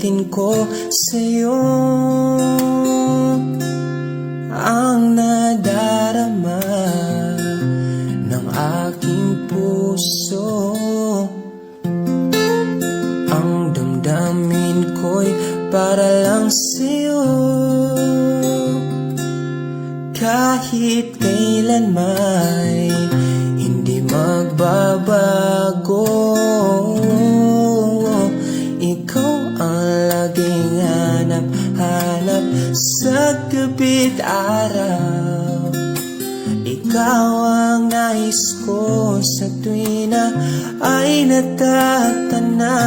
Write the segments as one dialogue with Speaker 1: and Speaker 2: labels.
Speaker 1: Ihahatid ko sa'yo. Ang nadarama ng aking puso. Ang damdamin ko'y para lang sa'yo. Kahit kailan may laging hanap-hanap sa gabi't araw. Ikaw ang nais ko sa tuwi na ay natatanaw.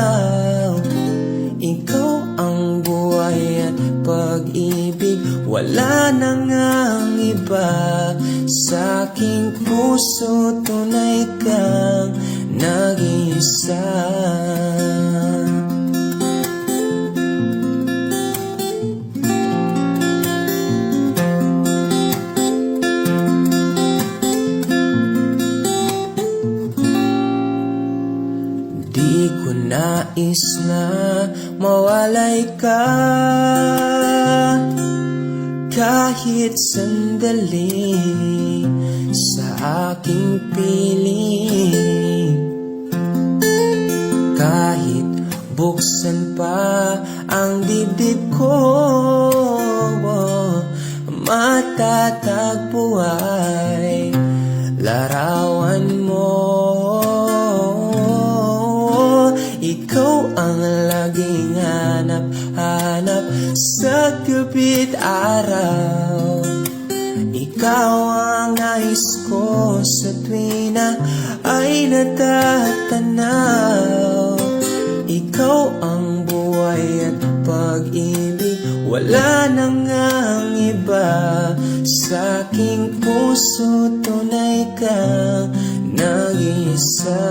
Speaker 1: Ikaw ang buhay at pag-ibig Wala na ngang iba. Sa aking puso tunay kang nag-iisa nais na mawalay ka. Kahit sandali sa aking piling. Kahit buksan pa ang dibdib ko Matatagpo laging hanap-hanap sa gabi't araw. Ikaw ang nais ko sa tuwi na ay natatanaw. Ikaw ang buhay at pag-ibig Wala na ngang iba. Sa aking puso tunay kang nag-isa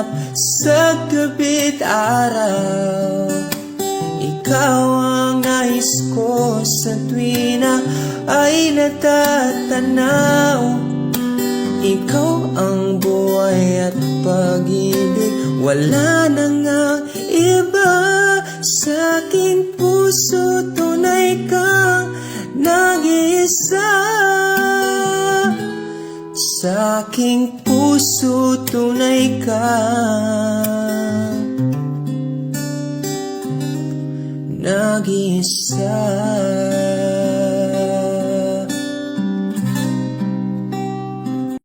Speaker 1: hanap-hanap sa gabi't araw. Ikaw ang nais ko sa tuwi na ay natatanaw. Ikaw ang buhay at pag-ibig. Wala na nga iba sa aking puso. Tunay kang nag-iisa aking puso tunay ka. Nag-isa